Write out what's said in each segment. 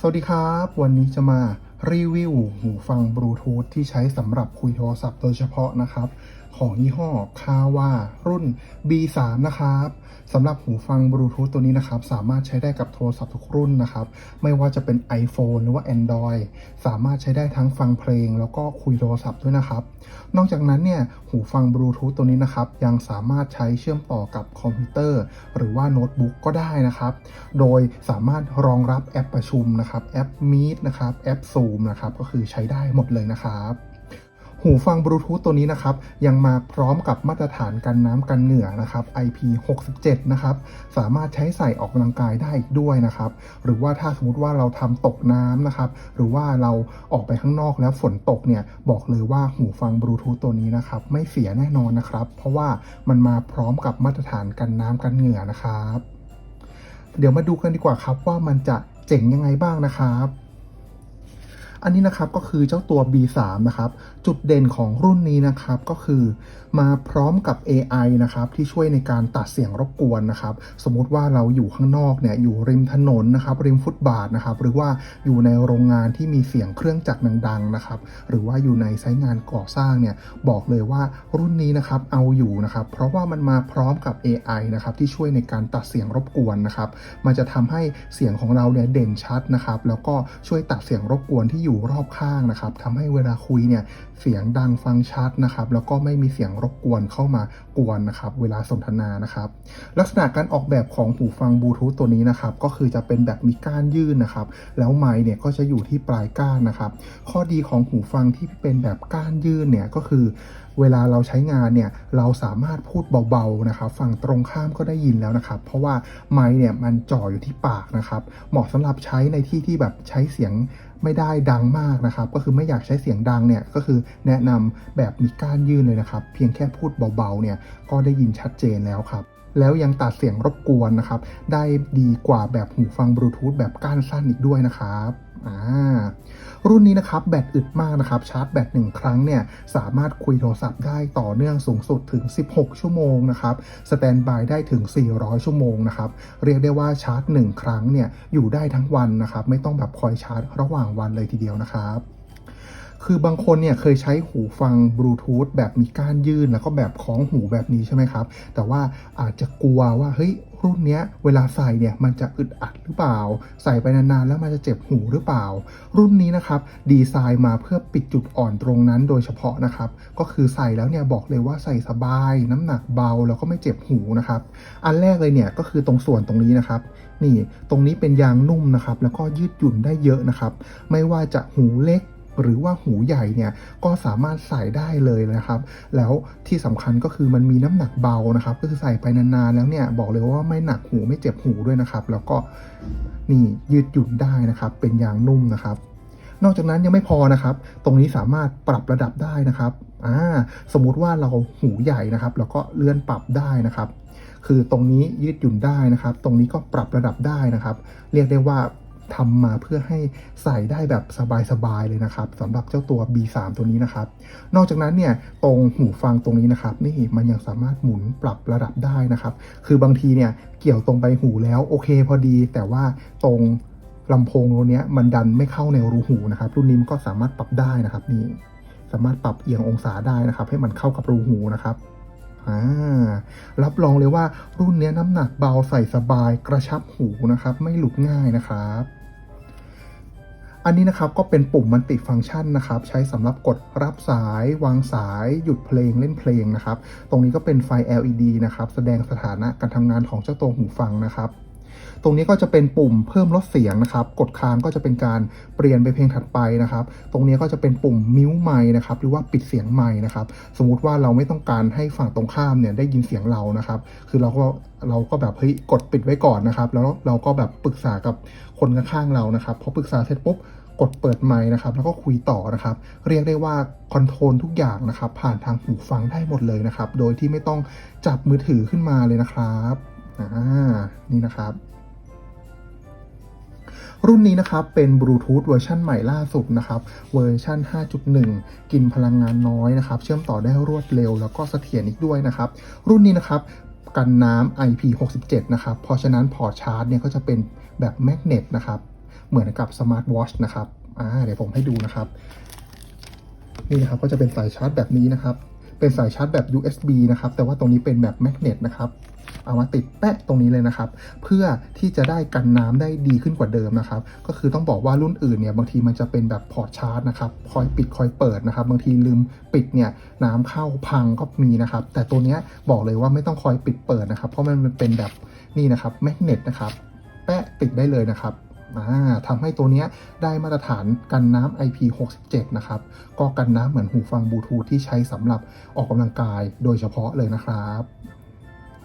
สวัสดีครับ วันนี้จะมารีวิวหูฟังบลูทูธที่ใช้สำหรับคุยโทรศัพท์โดยเฉพาะนะครับ ของยี่ห้อคาวารุ่น B3 นะครับสำหรับหูฟังบลูทูธตัวนี้นะครับ สามารถใช้ได้กับโทรศัพท์ทุกรุ่นนะครับ ไม่ว่าจะเป็น iPhone หรือว่า Android สามารถใช้ได้ทั้งฟังเพลง แล้วก็คุยโทรศัพท์ด้วยนะครับ นอกจากนั้นเนี่ยหูฟังบลูทูธตัวนี้นะครับยังสามารถใช้เชื่อมต่อกับคอมพิวเตอร์ หรือว่าโน้ตบุ๊กก็ได้นะครับ โดยสามารถรองรับแอปประชุมนะครับแอป Meet นะครับแอป Zoom นะครับก็คือใช้ได้หมดเลยนะครับ หูฟังบลูทูธตัวนี้นะครับยังมาพร้อมกับมาตรฐานกันน้ำกันเหงื่อนะครับ IP67 นะครับสามารถใช้ใส่ออกกำลังกายได้อีกด้วยนะครับ หรือว่าถ้าสมมติว่าเราทำตกน้ำนะครับ หรือว่าเราออกไปข้างนอกแล้วฝนตกเนี่ยบอกเลยว่าหูฟังบลูทูธตัวนี้นะครับไม่เสียแน่นอนนะครับ เพราะว่ามันมาพร้อมกับมาตรฐานกันน้ำกันเหงื่อนะครับ เดี๋ยวมาดูกันดีกว่าครับว่ามันจะเจ๋งยังไงบ้างนะครับอันนี้นะครับก็คือเจ้าตัว B3 นะครับ จุดเด่นของรุ่นนี้นะครับก็คือมาพร้อมกับ AI นะครับที่ช่วยในการตัดเสียงรบกวนนะครับ สมมุติว่าเราอยู่ข้างนอกเนี่ยอยู่ริมถนนนะครับริมฟุตบาทนะครับ หรือว่าอยู่ในโรงงานที่มีเสียงเครื่องจักรดังๆนะครับ หรือว่าอยู่ในไซต์งานก่อสร้างเนี่ยบอกเลยว่ารุ่นนี้นะครับเอาอยู่นะครับ เพราะว่ามันมาพร้อมกับ AI นะครับที่ช่วยในการตัดเสียงรบกวนนะครับ มันจะทำให้เสียงของเราเนี่ยเด่นชัดนะครับ แล้วก็ช่วยตัดเสียงรบกวนที่อยู่รอบข้างนะครับทำให้เวลาคุยเนี่ยเสียงดังฟังชัดนะครับ แล้วก็ไม่มีเสียงรบกวนเข้ามากวนนะครับ เวลาสนทนานะครับ ลักษณะการออกแบบของหูฟังบลูทูธตัวนี้นะครับ ก็คือจะเป็นแบบมีก้านยื่นนะครับ แล้วไมค์เนี่ยก็จะอยู่ที่ปลายก้านนะครับ ข้อดีของหูฟังที่เป็นแบบก้านยื่นเนี่ยก็คือเวลาเราใช้งานเนี่ยเราสามารถพูดเบาๆนะครับ ฝั่งตรงข้ามก็ได้ยินแล้วนะครับ เพราะว่าไมค์เนี่ยมันจ่ออยู่ที่ปากนะครับ เหมาะสำหรับใช้ในที่ที่แบบใช้เสียง ไม่ได้ดังมากนะครับ ก็คือไม่อยากใช้เสียงดังเนี่ยก็คือแนะนำแบบมีก้านยื่นเลยนะครับ เพียงแค่พูดเบาๆเนี่ยก็ได้ยินชัดเจนแล้วครับ แล้วยังตัดเสียงรบกวนนะครับ ได้ดีกว่าแบบหูฟังบลูทูธแบบก้านสั้นอีกด้วยนะครับอ่ารุ่นนี้นะครับแบตอึดมากนะครับ ชาร์จแบตหนึ่งครั้งเนี่ยสามารถคุยโทรศัพท์ได้ต่อเนื่องสูงสุดถึง 16 ชั่วโมงนะครับสแตนบายได้ถึง 400 ชั่วโมงนะครับเรียกได้ว่าชาร์จ 1 ครั้งเนี่ยอยู่ได้ทั้งวันนะครับไม่ต้องแบบคอยชาร์จระหว่างวันเลยทีเดียวนะครับ คือบางคนเนี่ยเคยใช้หูฟังบลูทูธแบบมีก้านยื่น แล้วก็แบบคล้องหูแบบนี้ใช่ไหมครับ แต่ว่าอาจจะกลัวว่าเฮ้ยรุ่นนี้เวลาใส่เนี่ยมันจะอึดอัดหรือเปล่า ใส่ไปนานๆแล้วมันจะเจ็บหูหรือเปล่า รุ่นนี้นะครับดีไซน์มาเพื่อปิดจุดอ่อนตรงนั้นโดยเฉพาะนะครับ ก็คือใส่แล้วเนี่ยบอกเลยว่าใส่สบาย น้ำหนักเบาแล้วก็ไม่เจ็บหูนะครับ อันแรกเลยเนี่ยก็คือตรงส่วนตรงนี้นะครับ นี่ตรงนี้เป็นยางนุ่มนะครับ แล้วก็ยืดหยุ่นได้เยอะนะครับ ไม่ว่าจะหูเล็ก หรือว่าหูใหญ่เนี่ยก็สามารถใส่ได้เลยนะครับ แล้วที่สำคัญก็คือมันมีน้ำหนักเบานะครับก็คือใส่ไปนานๆแล้วเนี่ยบอกเลยว่าไม่หนักหูไม่เจ็บหูด้วยนะครับ แล้วก็นี่ยืดหยุ่นได้นะครับ เป็นยางนุ่มนะครับนอกจากนั้นยังไม่พอนะครับ ตรงนี้สามารถปรับระดับได้นะครับ อ่า สมมุติว่าเราหูใหญ่นะครับ แล้วก็เลื่อนปรับได้นะครับ คือตรงนี้ยืดหยุ่นได้นะครับ ตรงนี้ก็ปรับระดับได้นะครับ เรียกได้ว่า ทำมาเพื่อให้ใส่ได้แบบสบายๆเลยนะครับสำหรับเจ้าตัว B3 ตัวนี้นะครับ นอกจากนั้นเนี่ยตรงหูฟังตรงนี้นะครับ นี่มันยังสามารถหมุนปรับระดับได้นะครับ คือบางทีเนี่ยเกี่ยวตรงใบหูแล้วโอเคพอดี แต่ว่าตรงลำโพงตัวนี้มันดันไม่เข้าในรูหูนะครับ รุ่นนี้มันก็สามารถปรับได้นะครับนี่สามารถปรับเอียงองศาได้นะครับ ให้มันเข้ากับรูหูนะครับ อ่ารับรองเลยว่ารุ่นเนี้น้ำหนักเบาใส่สบายกระชับหูนะครับ ไม่หลุดง่ายนะครับ อันนี้นะครับก็เป็นปุ่มมัลติฟังก์ชันนะครับ ใช้สำหรับกดรับสาย วางสายหยุดเพลงเล่นเพลงนะครับ ตรงนี้ก็เป็นไฟ LED นะครับ แสดงสถานะการทำงานของเจ้าตัวหูฟังนะครับ ตรงนี้ก็จะเป็นปุ่มเพิ่มลดเสียงนะครับ กดค้างก็จะเป็นการเปลี่ยนไปเพลงถัดไปนะครับ ตรงนี้ก็จะเป็นปุ่มมิวไมค์นะครับ หรือว่าปิดเสียงไมค์นะครับ สมมุติว่าเราไม่ต้องการให้ฝั่งตรงข้ามเนี่ยได้ยินเสียงเรานะครับ คือเราก็เราก็แบบเฮ้ยกดปิดไว้ก่อนนะครับ แล้วเราก็แบบปรึกษากับคนข้างๆเรานะครับพอปรึกษาเสร็จปุ๊บกดเปิดไมค์นะครับ แล้วก็คุยต่อนะครับ เรียกได้ว่าคอนโทรลทุกอย่างนะครับ ผ่านทางหูฟังได้หมดเลยนะครับ โดยที่ไม่ต้องจับมือถือขึ้นมาเลยนะครับอ่านี่นะครับ รุ่นนี้นะครับเป็นบลูทูธเวอร์ชันใหม่ล่าสุดนะครับเวอร์ชัน5.1 กินพลังงานน้อยนะครับเชื่อมต่อได้รวดเร็ว แล้วก็เสถียรอีกด้วยนะครับรุ่นนี้นะครับกันน้ำ IP67 นะครับเพราะฉะนั้นพอร์ตชาร์จเนี่ยก็จะเป็นแบบแมกเนตนะครับเหมือนกับสมาร์ทวอชนะครับอ่าเดี๋ยวผมให้ดูนะครับ นี่นะครับก็จะเป็นสายชาร์จแบบนี้นะครับ เป็นสายชาร์จแบบ USB นะครับ แต่ว่าตรงนี้เป็นแบบแมกเนตนะครับ เอามาติดแปะตรงนี้เลยนะครับ เพื่อที่จะได้กันน้ำได้ดีขึ้นกว่าเดิมนะครับ ก็คือต้องบอกว่ารุ่นอื่นเนี่ยบางทีมันจะเป็นแบบพอร์ตชาร์จนะครับ คอยปิดคอยเปิดนะครับ บางทีลืมปิดเนี่ยน้ำเข้าพังก็มีนะครับ แต่ตัวนี้บอกเลยว่าไม่ต้องคอยปิดเปิดนะครับ เพราะมันเป็นแบบนี่นะครับแมกเนตนะครับ แปะติดได้เลยนะครับ ทำให้ตัวนี้ได้มาตรฐานกันน้ำ IP67 นะครับ ก็กันน้ำเหมือนหูฟังบลูทูธที่ใช้สำหรับออกกำลังกายโดยเฉพาะเลยนะครับ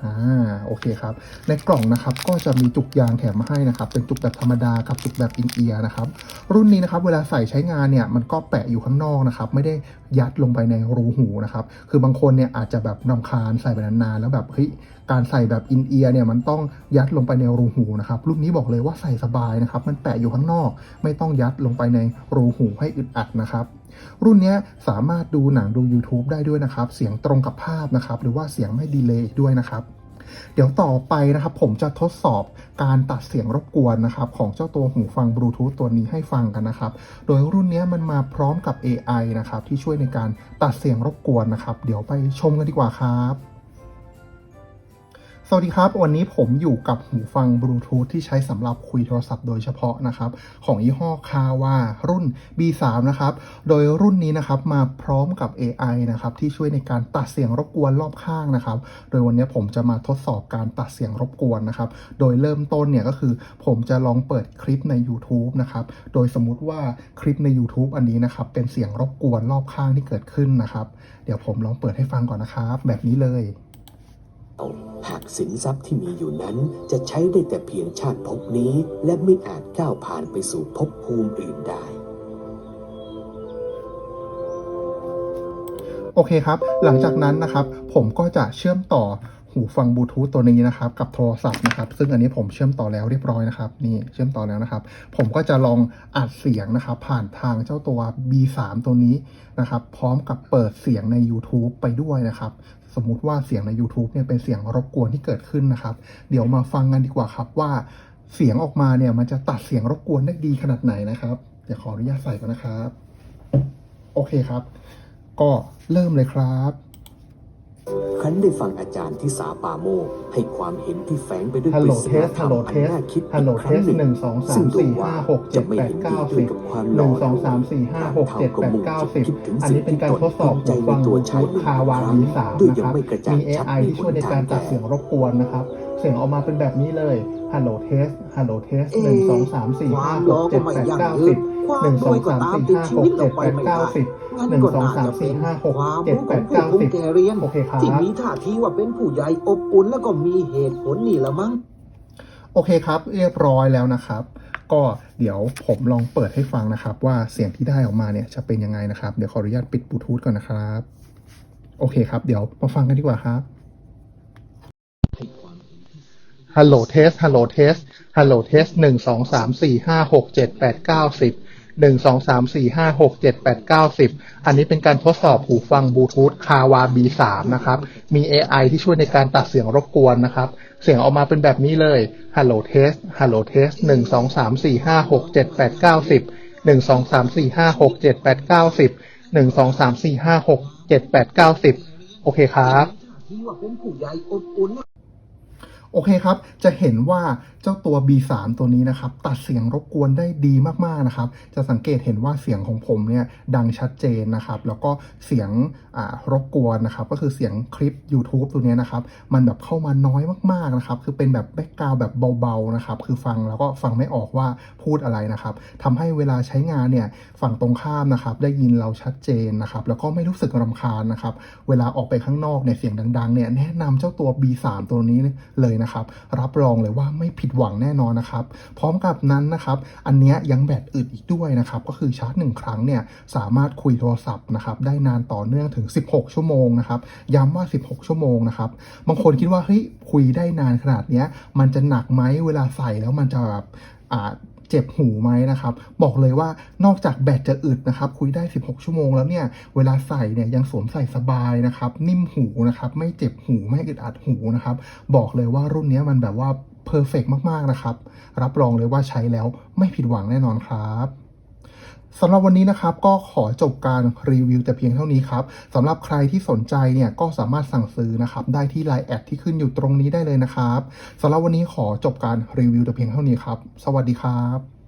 อ่าโอเคครับ ในกล่องนะครับก็จะมีจุกยางแถมมาให้นะครับ เป็นจุกแบบธรรมดากับจุกแบบอินเอียร์นะครับ รุ่นนี้นะครับเวลาใส่ใช้งานเนี่ยมันก็แปะอยู่ข้างนอกนะครับ ไม่ได้ยัดลงไปในรูหูนะครับ คือบางคนเนี่ยอาจจะแบบนำคาญใส่ไปนานๆแล้วแบบเฮ้ยการใส่แบบอินเอียร์เนี่ยมันต้องยัดลงไปในรูหูนะครับ รุ่นนี้บอกเลยว่าใส่สบายนะครับ มันแปะอยู่ข้างนอก ไม่ต้องยัดลงไปในรูหูให้อึดอัดนะครับ รุ่นนี้สามารถดูหนังดู YouTube ได้ด้วยนะครับ เสียงตรงกับภาพนะครับ หรือว่าเสียงไม่ดีเลย์ด้วยนะครับเดี๋ยวต่อไปนะครับผมจะทดสอบการตัดเสียงรบกวนนะครับของเจ้าตัวหูฟังบลูทูธตัวนี้ให้ฟังกันนะครับ โดยรุ่นนี้มันมาพร้อมกับ AI นะครับที่ช่วยในการตัดเสียงรบกวนนะครับ เดี๋ยวไปชมกันดีกว่าครับ สวัสดีครับ วันนี้ผมอยู่กับหูฟังบลูทูธที่ใช้สำหรับคุยโทรศัพท์โดยเฉพาะนะครับ ของยี่ห้อคาว่ารุ่น B3 นะครับ โดยรุ่นนี้นะครับมาพร้อมกับ AI นะครับที่ช่วยในการตัดเสียงรบกวนรอบข้างนะครับ โดยวันนี้ผมจะมาทดสอบการตัดเสียงรบกวนนะครับ โดยเริ่มต้นเนี่ยก็คือผมจะลองเปิดคลิปใน YouTube นะครับ โดยสมมติว่าคลิปใน YouTube อันนี้นะครับเป็นเสียงรบกวนรอบข้างที่เกิดขึ้นนะครับ เดี๋ยวผมลองเปิดให้ฟังก่อนนะครับ แบบนี้เลย หากสินทรัพย์ที่มีอยู่นั้นจะใช้ได้แต่เพียงชาติภพนี้ และไม่อาจก้าวผ่านไปสู่ภพภูมิอื่นได้ โอเคครับ หลังจากนั้นนะครับ ผมก็จะเชื่อมต่อ หูฟังบลูทูธตัวนี้นะครับกับโทรศัพท์นะครับ ซึ่งอันนี้ผมเชื่อมต่อแล้วเรียบร้อยนะครับนี่เชื่อมต่อแล้วนะครับ ผมก็จะลองอัดเสียงนะครับ ผ่านทางเจ้าตัว B3 ตัวนี้นะครับ พร้อมกับเปิดเสียงใน YouTube ไปด้วยนะครับ สมมุติว่าเสียงใน YouTube เนี่ยเป็นเสียงรบกวนที่เกิดขึ้นนะครับ เดี๋ยวมาฟังกันดีกว่าครับว่าเสียงออกมาเนี่ยมันจะตัดเสียงรบกวนได้ดีขนาดไหนนะครับเดี๋ยวขออนุญาตใส่ก่อนนะครับ โอเคครับ ก็เริ่มเลยครับ ครั้นได้ฟังอาจารย์ที่สาปาโมกให้ความเห็นที่แฝงไปด้วยฮัลโหลปริศเทนาสธรฮัรลมโหลอัเทนสน่าคิดฮัลโหลอีกคเทรั้สงหนึ่งหนึ่งสองสาซึ่มงดูสี่ว่าห้าหกเจ็จะดไม่แปดเห็นดีเก้าด้วสิยบกับความหนึ่งสองหล่สามสี่ห้าหกเจ็ดแปดเก้าสิบอันนี้เป็นการทดสอบหูฟังบลูทูธคาวาวีสามนะครับมี AI ที่ช่วยในการตัดเสียงรบกวนนะครับ เสียงออกมาเป็นแบบนี้เลยฮัลโหลเทสฮัลโหลเทสหนึ่งสองสามสี่ห้าหกเจ็ดแปดเก้าสิบหนึ่งสองสามสี่ห้าหกเจ็ดแปดเก้าสิบ หนึ่งสองสามสี่ห้าหกเจ็ดแปดเก้าสิบแกเรียนโอเคครับที่มีท่าทีว่าเป็นผู้ใหญ่อบอุ่นแล้วก็มีเหตุผลนี่ละมั้ง โอเคครับ เรียบร้อยแล้วนะครับ ก็เดี๋ยวผมลองเปิดให้ฟังนะครับ ว่าเสียงที่ได้ออกมาเนี่ยจะเป็นยังไงนะครับ เดี๋ยวขออนุญาตปิดบลูทูธก่อนนะครับ โอเคครับ เดี๋ยวมาฟังกันดีกว่าครับฮัลโหลเทสฮัลโหลเทสฮัลโหลเทสหนึ่งสองสามสี่ห้าหกเจ็ดแปดเก้าสิบ หนึ่งสองสามสี่ห้าหกเจ็ดแปดเก้าสิบอันนี้เป็นการทดสอบหูฟังบลูทูธคาวา B3 นะครับ มี AI ที่ช่วยในการตัดเสียงรบกวนนะครับ เสียงออกมาเป็นแบบนี้เลยฮัลโหลเทสฮัลโหลเทสหนึ่งสองสามสี่ห้าหกเจ็ดแปดเก้าสิบหนึ่งสองสามสี่ห้าหกเจ็ดแปดเก้าสิบหนึ่งสองสามสี่ห้าหกเจ็ดแปดเก้าสิบโอเคครับ โอเคครับ จะเห็นว่าเจ้าตัว B3 ตัวนี้นะครับ ตัดเสียงรบกวนได้ดีมากๆนะครับ จะสังเกตเห็นว่าเสียงของผมเนี่ยดังชัดเจนนะครับ แล้วก็เสียงรบกวนนะครับ ก็คือเสียงคลิป YouTube ตัวนี้นะครับ มันแบบเข้ามาน้อยมากๆนะครับ คือเป็นแบบแบ็กกราวแบบเบาๆนะครับ คือฟังแล้วก็ฟังไม่ออกว่าพูดอะไรนะครับทำให้เวลาใช้งานเนี่ยฝั่งตรงข้ามนะครับ ได้ยินเราชัดเจนนะครับ แล้วก็ไม่รู้สึกรำคาญนะครับ เวลาออกไปข้างนอกเนี่ยเสียงดังๆเนี่ยแนะนำเจ้าตัว B3 ตัวนี้เลยนะครับ รับรองเลยว่าไม่ผิดหวังแน่นอนนะครับ พร้อมกับนั้นนะครับ อันนี้ยังแบตอึดอีกด้วยนะครับ ก็คือชาร์จหนึ่งครั้งเนี่ยสามารถคุยโทรศัพท์นะครับได้นานต่อเนื่องถึง 16 ชั่วโมงนะครับ ย้ำว่า 16 ชั่วโมงนะครับ บางคนคิดว่าเฮ้ยคุยได้นานขนาดนี้มันจะหนักไหมเวลาใส่แล้วมันจะแบบอ่า เจ็บหูไหมนะครับบอกเลยว่านอกจากแบตจะอึดนะครับคุยได้ 16 ชั่วโมงแล้วเนี่ยเวลาใส่เนี่ยยังสวมใส่สบายนะครับนิ่มหูนะครับไม่เจ็บหูไม่อึดอัดหูนะครับบอกเลยว่ารุ่นนี้มันแบบว่าเพอร์เฟกมากๆนะครับรับรองเลยว่าใช้แล้วไม่ผิดหวังแน่นอนครับ สำหรับวันนี้นะครับก็ขอจบการรีวิวแต่เพียงเท่านี้ครับสำหรับใครที่สนใจเนี่ยก็สามารถสั่งซื้อนะครับได้ที่ Line แอดที่ขึ้นอยู่ตรงนี้ได้เลยนะครับสำหรับวันนี้ขอจบการรีวิวแต่เพียงเท่านี้ครับ สวัสดีครับ